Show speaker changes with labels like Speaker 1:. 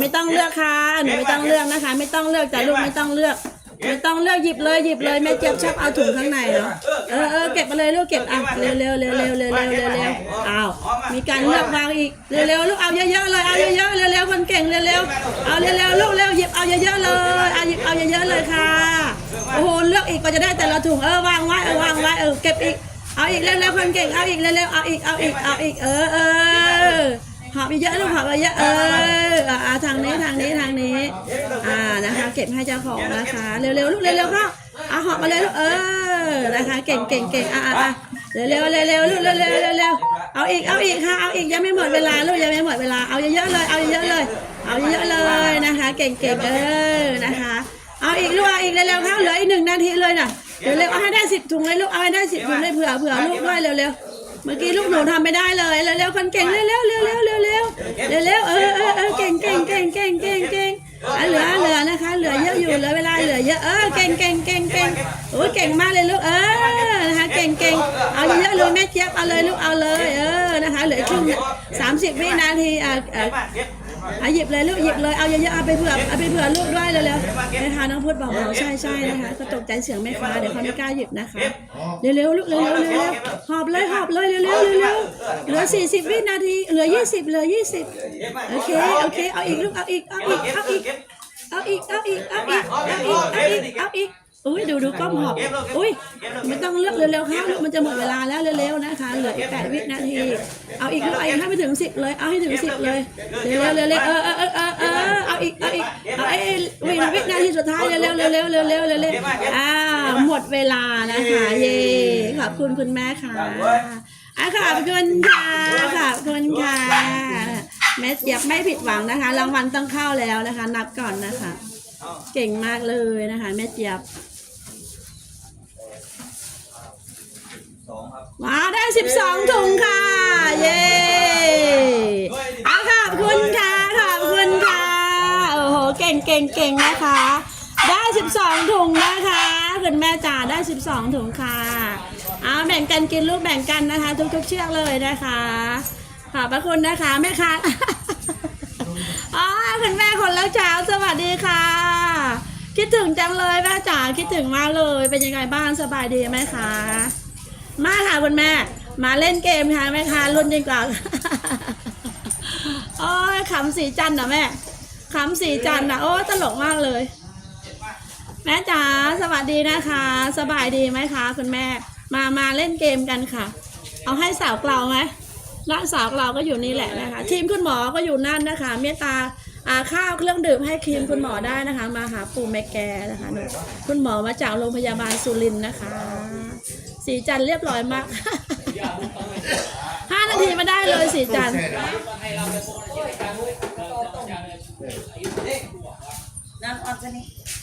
Speaker 1: ไม่ต้องเลือกค่ะหนูไม่ต้องเลือกนะคะ ไม่ต้องเลือกจ้ะลูกไม่ต้องเลือกไม่ต้องเลือกหยิบเลยหยิบเลยแม่เจี๊ยบชอบเอาถุงข้างในเหรอเออเออเก็บมาเลยลูกเก็บอะเร็วเร็วเร็วเร็วเร็วเร็วเร็วเร็วอ้าวมีการเลือกวางอีกเร็วเร็วลูกเอาเยอะๆเลยเอาเยอะๆเร็วเร็วคนเก่งเร็วเร็วเอาเร็วเร็วลูกเร็วหยิบเอาเยอะๆเลยเอาหยิบเอาเยอะๆเลยค่ะโอ้โหเลือกอีกก็จะได้แต่ละถุงเออวางไว้เออวางไว้เออเก็บอีกเอาอีกเร็วๆคนเก่งเอาอีกเร็วๆเอาอีกเอาอีกเอาอีกเออเออ หอบเยอะลูกหอบเยอะเอออ่าทางนี้ทางนี้ทางนี้ อ่านะคะ เก็บให้เจ้าของนะคะ เร็วๆลูกเร็วๆเข้าเอาหอบมาเลยลูกเออนะคะเก่งเก่งเก่งอ่าอ่าเร็วเร็วเร็วเร็วลูกเร็วเร็วเร็วเร็วเอาอีกเอาอีกค่ะเอาอีกยังไม่หมดเวลาลูกยังไม่หมดเวลาเอาเยอะๆเลยเอาเยอะๆเลย เอาเยอะๆเลยนะคะ เก่งเก่งเออนะคะเอาอีกลูกเอาอีกเร็วๆเข้าเหลืออีกหนึ่งนาทีเลยน่ะเร็วๆเอาให้ได้สิบถุงเลยลูกเอาให้ได้สิบถุงเลยเผื่อเผื่อลูกด้วยเร็วๆ เมื่อกี้ลูกหนูทำไม่ได้เลยเร็วๆคนเก่งเร็วๆเร็วๆเร็วๆเร็วๆเร็วๆเร็วๆเออเออเออเก่งเก่งเก่งเก่งเก่งเก่งอะเหลือเหลือนะคะ เหลือเยอะอยู่เหลือเวลาเหลือเยอะเออเก่งเก่งเก่งเก่งโอ้ยเก่งมากเลยลูกเออนะคะเก่งเก่งเอาเยอะๆเลยแม่เจี๊ยบเอาเลยลูกเอาเลยเออนะคะเหลือครึ่งสามสิบวินาทีอะ อะอะหยิบเลยลูกหยิบเลยเอาเยอะๆเอาไปเผื่อเอาไปเผื่อลูกด้วยเร็วๆนะคะน้องพูดบอกเราใช่ใช่นะคะก็ตกใจเสียงแม่ค้าเดี๋ยวเขาไม่กล้าหยิบนะคะเร็วๆลูกเร็วๆเร็วๆหอบเลยหอบเลยเร็วๆเร็วๆเหลือ 40 วินาทีเหลือ 20 เหลือ 20 โอเคโอเคเอาอีกลูกเอาอีกเอาอีกเอาอีกเอาอีกเอาอีกเอาอีกเอาอีกเอาอีกเอาอีกอุ้ยดูดูกล้องหอบอุ้ยไม่ต้องเลือกเร็วๆครับลูกมันจะหมดเวลาแล้วเร็วๆ นะคะเหลืออีก8วินาที เอาอีกลูกเอาอีกให้ไปถึง10เลย เอาให้ถึง10เลย เร็วๆเร็วๆเออเออเออเออเออเอาอีก เอาอีก เอาไอ้วิวินาทีสุดท้ายเร็วๆเร็วๆเร็วๆเร็วๆเร็วๆอ่าหมดเวลานะคะ เย่ขอบคุณคุณแม่ค่ะอะขอบคุณค่ะขอบคุณค่ะแม่เจี๊ยบไม่ผิดหวังนะคะ รางวัลต้องเข้าแล้วนะคะ นับก่อนนะคะ เก่งมากเลยนะคะ แม่เจี๊ยบ ว้าวได้สิบสองถุงค่ะ เย้เอาขอบคุณค่ะ ขอบคุณค่ะ โอ้โห เก่งเก่งเก่งนะคะ ได้สิบสองถุงนะคะ คุณแม่จ๋าได้สิบสองถุงค่ะ เอาแบ่งกันกินลูกแบ่งกันนะคะ ทุกๆเชือกเลยนะคะ ขอบพระคุณนะคะแม่ค้าอ๋อคุณแม่คนแล้วเช้าสวัสดีค่ะ คิดถึงจังเลยแม่จ๋าคิดถึงมากเลย เป็นยังไงบ้างสบายดีไหมคะ มาค่ะคุณแม่ มาเล่นเกมค่ะแม่คะรุ่นยิ่งกว่าโอ้ยขำสีจันทร์นะแม่ขำสีจันทร์นะโอ้ตลกมากเลย แม่จ๋าสวัสดีนะคะ สบายดีไหมคะ คุณแม่ มามาเล่นเกมกันค่ะ เอาให้สาวเกลาไหมร้านสาวเกลาก็อยู่นี่แหละนะคะ ทีมคุณหมอก็อยู่นั่นนะคะ เมตตาอาข้าวเครื่องดื่มให้ทีมคุณหมอได้นะคะ มาหาปู่แม่แกนะคะคุณหมอมาจากโรงพยาบาลสุรินทร์นะคะ สีจันทร์เรียบร้อยมากห้านาทีมาได้เลยสีจันทร์
Speaker 2: น้ำออนซะนี่